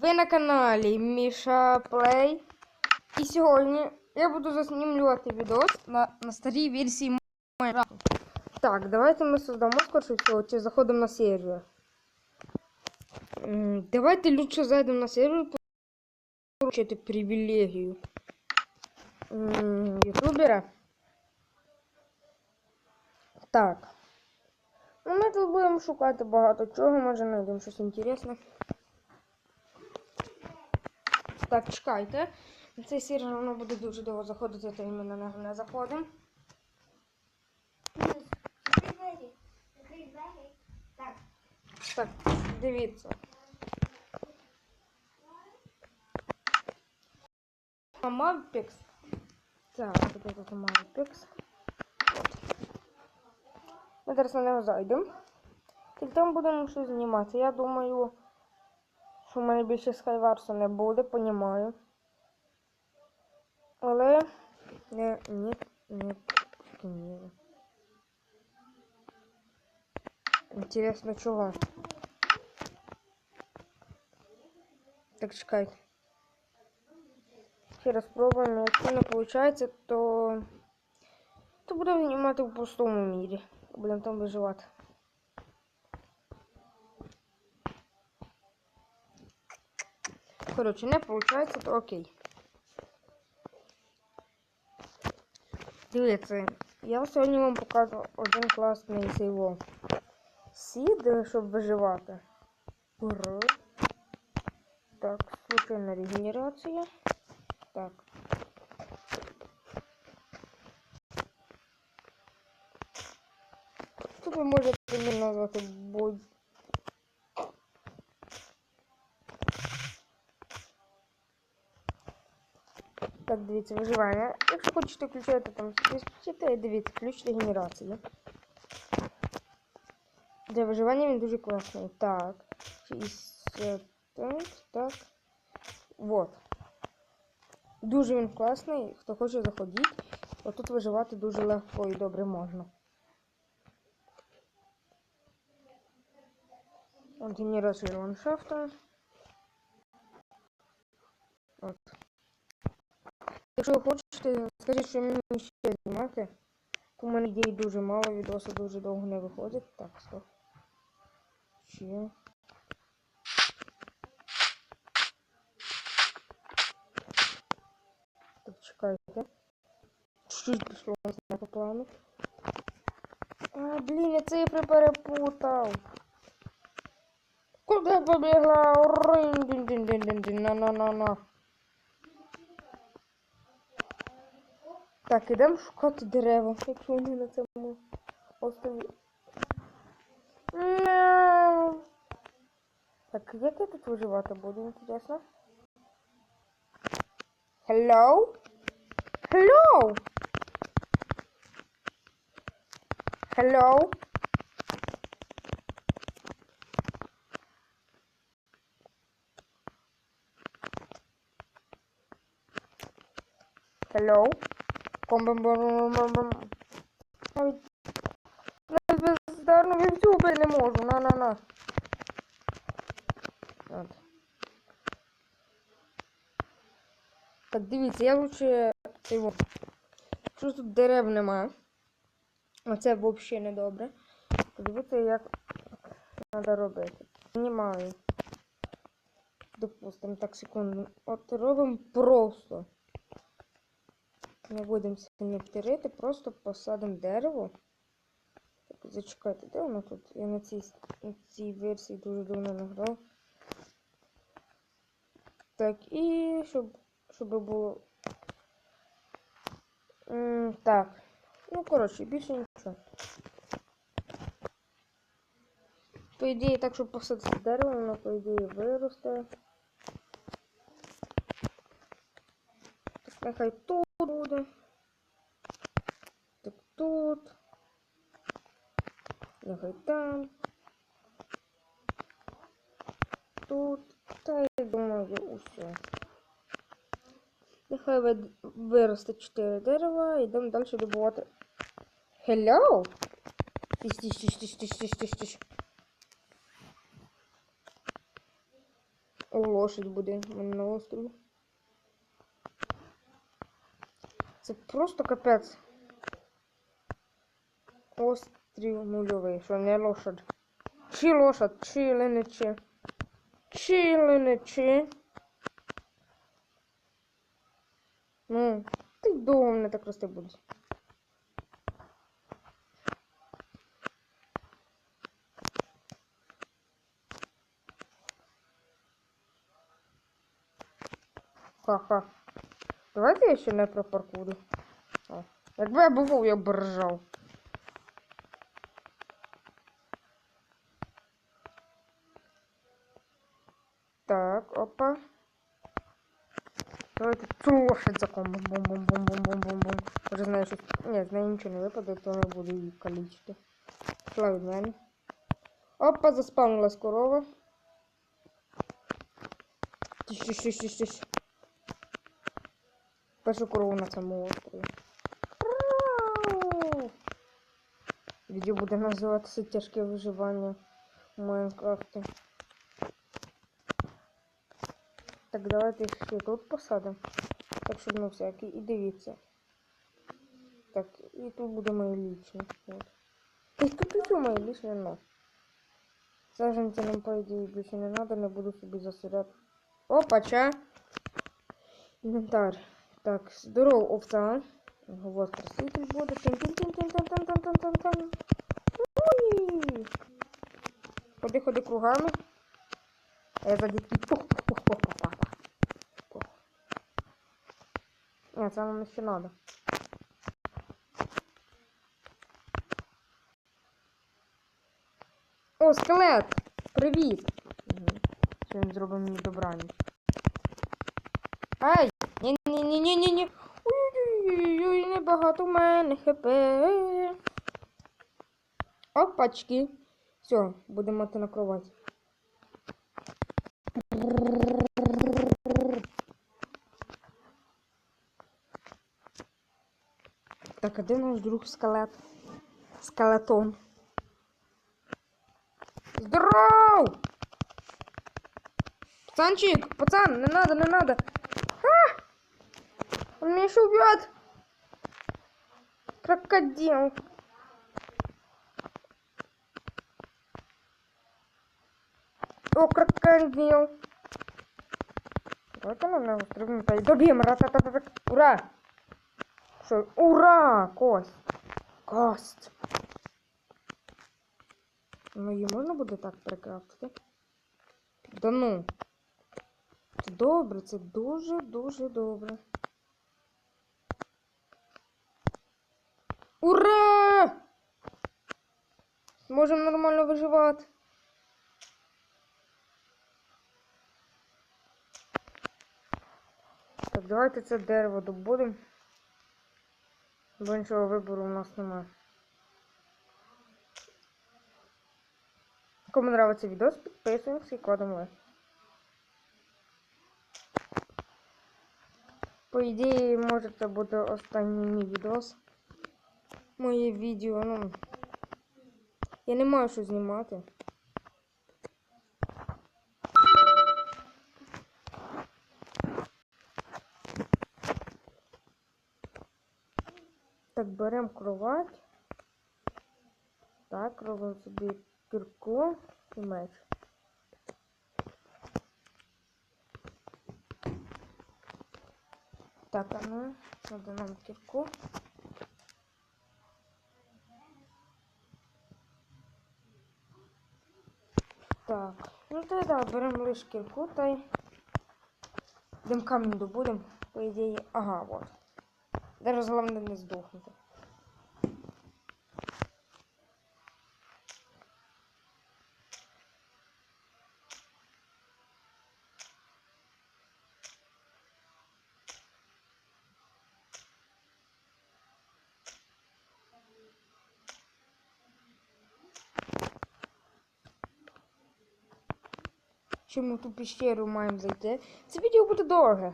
Ви на каналі Міша Плей. І сьогодні я буду заснімлювати відос на, на старій версії Майнкрафту. Так, давайте ми создамо скорше чи заходимо на сервер. Давайте лучше зайдемо на сервер, получити привілегію. Ютубера. Так. Ну, ми тут будемо шукати багато чого, може знайдемо щось інтересне. Так, чекайте. Цей сервер воно буде дуже довго заходити, то ми на нього не заходимо. Так. Дивіться. Мавпікс. Так, де тут Мавпікс. Ми зараз на нього зайдемо. І там будемо щось знімати. Я думаю, що в мене більше Скайварсу не буде, понімаю. Але не, ні, ні, ні. Інтересно, чого? Так, чекайте. Ще раз спробуємо. Якщо не виходить, то... то будемо знімати в пустому мірі. Будемо там виживати. Коротше, не виходить, то окей. Дивіться, я сьогодні вам покажу один класний сейво. Сід, щоб виживати. Ура. Так, случайна регенерація. Так. Тут ви можете мені назвати Так, дивіться, виживання. Якщо хочете включати там спецпочити, дивіться, ключ регенерації. Для виживання він дуже класний. Так. 60. Так. Вот. Дуже він класний. Хто хоче заходіть. Отут виживати дуже легко і добре можна. От генерація ландшафту. От. Якщо ви хочете, скажіть, що мені ще знімати. У мене ідей дуже мало, відоси дуже довго не виходять. Так, стоп. Ще. Так, чекайте. Чуть-чуть пішло у нас по плану. А, блін, я цифри перепутав. Куди побігла? Рин-дин-дин-дин-дин-дин. На-на-на-на. Так, ідемо шукати дерева, якщо вони на цьому острові. Так, як я тут виживати буду, інтересно? Hello? Hello? Hello? Hello? Бом-бом-бом-бом-бом. Навіть навіть бездарно вівцю не можу. На-на-на. Так, дивіться, я лучше цього. Що тут дерев нема. Оце взагалі не добре. Подивіться, як треба робити. Знімаю. Допустимо, так, секунду. От робимо просто. Не будемо сильно втирити, просто посадимо дерево. Так, зачекайте, де воно тут? Я на цій, на цій версії дуже давно не грав. Так, і щоб, щоб було. М, так. Ну, коротше, більше нічого. По ідеї, так, щоб посадити дерево, воно, по ідеї, виросте. Так, нехай тут буде. Так тут. Нехай там. Тут. Та я думаю, усе. Нехай ви- виросте 4 дерева, йдемо далі добувати. Hello? Тиш, тиш, тиш, тиш, тиш, тиш, тиш, тиш. Лошадь буде на острові. Це просто капець. Острів нульовий, що не лошадь. Чи лошадь, чи ли чи. Чи ли не чи. Ну, ти довго не так рости будеш. Ха-ха. Давайте я ще не про паркурю. О, Якби я був, я б ржав. Так, опа. Давайте цю лошадь закон. Бум-бум-бум-бум-бум-бум-бум. Вже знаю, що... Ні, з неї нічого не випаде, то не буду її калічити. Пішла. Опа, заспавнилась корова. Тиш, тиш, тиш, тиш, тиш. Першу корову на цьому острові. Відео буде називатися тяжке виживання в Майнкрафті. Так, давайте ще тут посадимо. Так, щоб на всякий. І дивіться. Так, і тут буде моє лічне. Й тут усе моє лічне, но. Саженці нам, по ідеї, більше не треба, не буду собі засирати. Опача! Інвентар. Так, здоров, овца. Вот краситель буде. тин тин тин тин тин тин тин тин тин Уй! Ходи, ходи кругами. А я сзади такий Це нам ще надо. О, скелет! Привіт! Сьогодні зробимо мені добраніч. Ай! Ні-ні-ні-ні-ні-ні! Ой-ой-ой, небагато в мене хп. Опачки. Все, будемо мати на кровать. Так, а де наш друг скелет? Скелетон. Здоров! Пацанчик, пацан, не надо, не надо. А! Он меня еще убьет. Крокодил. О, крокодил. Давайте на него стрибнем. Добьем. Ра-та-та-та-та. Ура! Что? Ура! Кость. Кость. Ну, її можна буде так прикрафтити? Да ну. Це добре, це дуже-дуже добре. Ура! Можемо нормально виживати. Так, давайте це дерево добудемо. Бо іншого вибору у нас немає. Кому нравится видос, підписуємося і кладемо лайк. По ідеї, може це буде останній мій відос. Моє відео, ну. Я не маю що знімати. Так, беремо кровать. Так, робимо собі кірку і меч. Так, а ну, надо нам кірку. Так, ну то да, беремо лише кірку та й йдемо камінь добудемо, по ідеї. Ага, от. Зараз головне не здохнути. В ту пещеру маємо зайти? Це відео буде довге.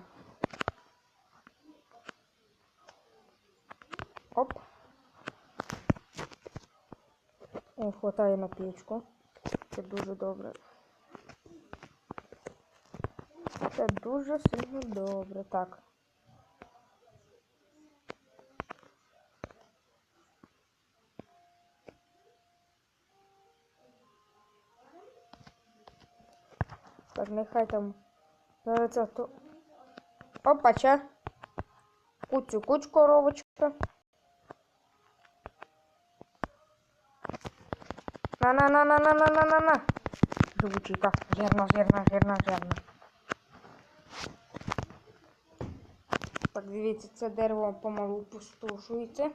Оп. О, хватає на печку. Це дуже добре. Це дуже сильно добре. Так. Так, нехай там. Опача. Куцю куч коровочка. На на на на на на на на на. Живучика. жирно, жирно, жирно, жирно. Так, дивіться, це дерево помалу пустошується.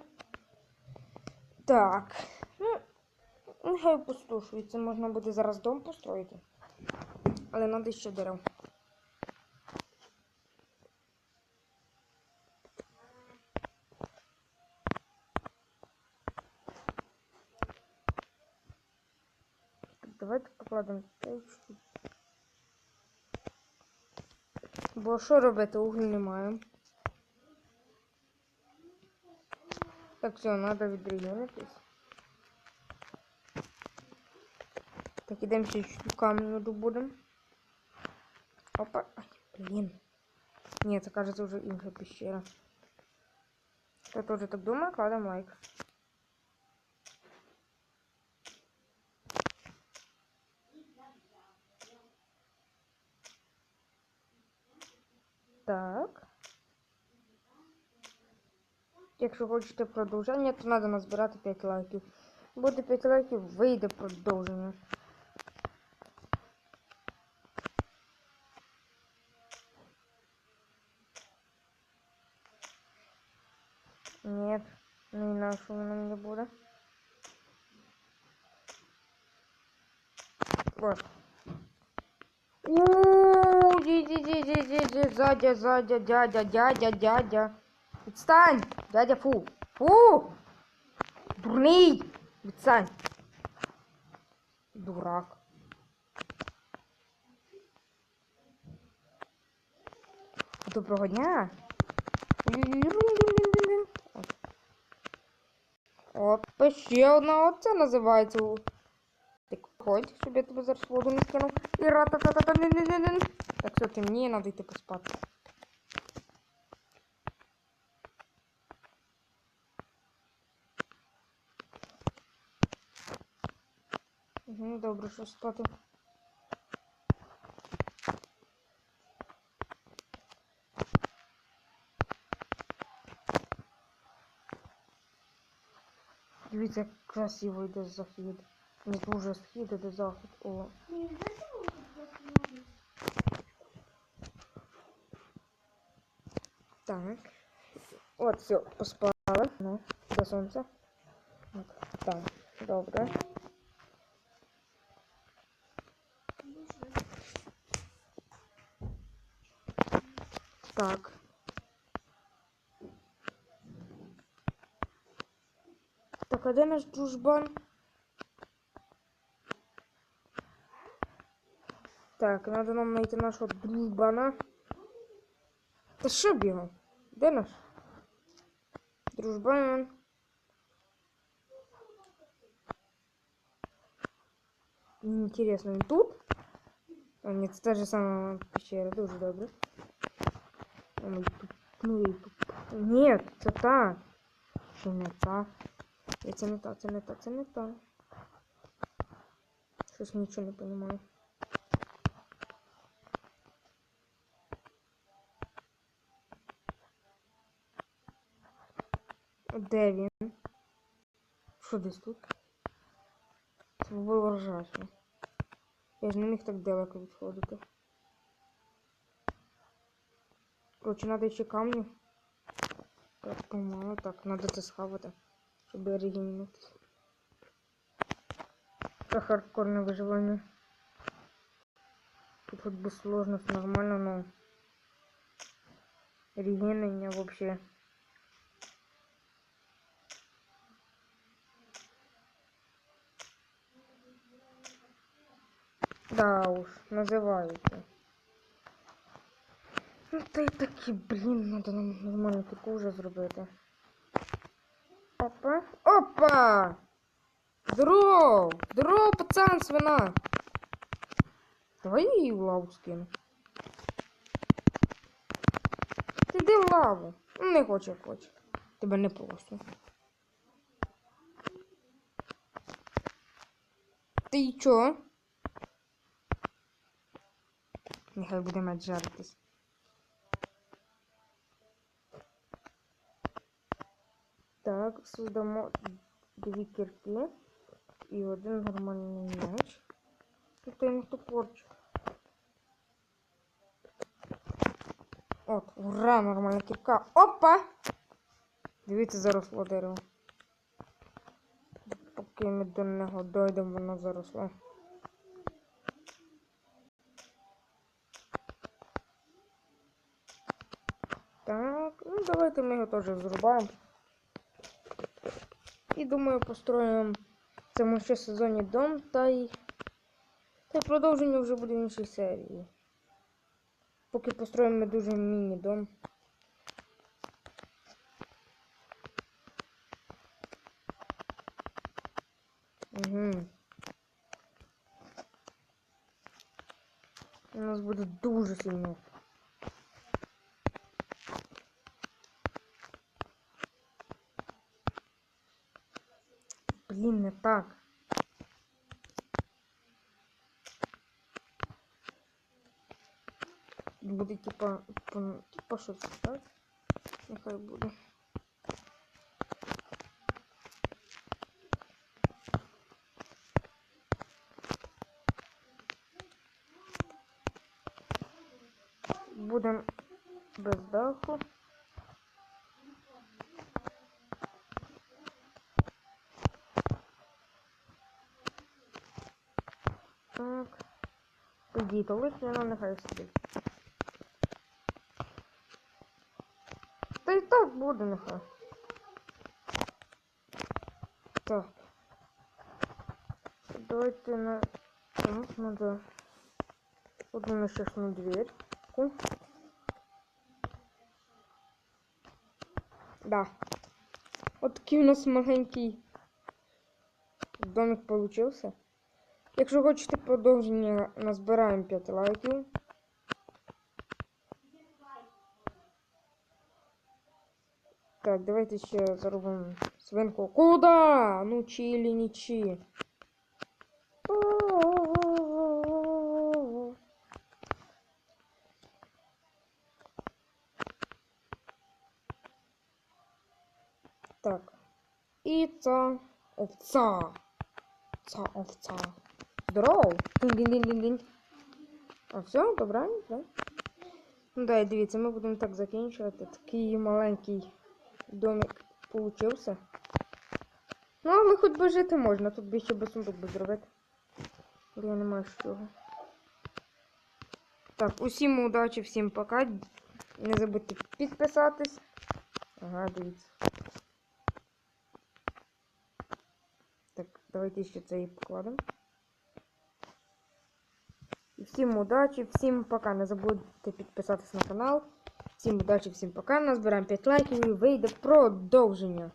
Так. Ну, нехай пустошується, можна буде зараз дом построїти. Але треба ще дерев. кладемо течку. Бо що робити? Углі немає. Так, все, треба відрегенитись. Так, ідемо ще чуть камінь добудемо. Опа, Ай, блін. Ні, це кажеться вже інша пещера. Хто теж так думає, кладемо лайк. Так. Якщо хочете продовження, то треба назбирати 5 лайків. Буде 5 лайків, вийде продовження. Нет, не нашу воно не буде. Вот. Иди, иди, иди, иди, иди, сзади, сзади, дядя, дядя, дядя. Відстань! Дядя, фу. Фу! Дурний! Відстань! Дурак. Доброго дня! Опа, ще одна оце називається. Так, ходь, щоб я тебе зараз воду не скинув. І ра Так, все, мне надо идти поспаться. Ну добре, що спать. Дивіться, як красиво йде захід. Не дуже схід, іде захід. О. Так. От, все, поспали. Ну, до сонця. От, так, добре. Так. Так, а де наш дружбан? Так, надо нам знайти нашого дружбана. Та що б його? Де наш? Дружбан. Интересно, он тут? А, нет, это та же самая пещера, дуже добре. Ой, тут, ну і тут. Нет, це та. Це не та. Це не та, це не та, це не та. Щось нічого не понимаю. Де він? Що десь тут? Це було ржачно. Я ж не міг так далеко відходити. Короче, надо ще камні. Так, помало. Так, надо це схавати, щоб регенеруватися. Це хардкорне виживання. Тут хоть бы сложность нормально, но регенення вообще. Да уж, називається. Ну та й таки, блін, надо нам нормально таку вже зробити. Опа. Опа! Здоров! Здоров, пацан, свина! Давай її в лаву скину. Іди в лаву. Не хоче, хоче. Тебе не прошу. Ти чо? Нехай буде мать. Так, создамо дві кірки і один нормальний меч. Тут я не топорчик. От, ура, нормальна кірка. Опа! Дивіться, заросло дерево. Поки ми до нього дойдемо, воно заросло. Так, ну давайте ми його теж зрубаємо. І думаю, построїмо в цьому ще сезоні дом та й. Та й продовження вже буде в іншій серії. Поки построїмо ми дуже міні-дом. Угу. У нас буде дуже сильно. Не так. Буде типа, типа що це, так? Нехай буде. Так. Тоді то лишнє, ну нехай сидить. Та й так буде нехай. Так. Давайте на... Так, надо одну несчастную дверьку. Да. От такий у нас маленький домик получився. Якщо хочете продовження, назбираємо 5 лайків. Так, давайте ще заробимо свинку. Куда? Ну чи или не чи? Так. І це овца. Це овца. Здорово. Динь-динь-динь-динь. А все, добре, да? Ну да, і дивіться, ми будемо так закінчувати. Такий маленький домик получився. Ну, але хоч би жити можна, тут би ще би сундук би зробити. Бо я не маю чого. Так, усім удачі, всім пока. Не забудьте підписатись. Ага, дивіться. Так, давайте ще це і покладемо. Всім удачі, всім пока. Не забудьте підписатись на канал. Всім удачі, всім пока. Назбираємо 5 лайків і вийде продовження.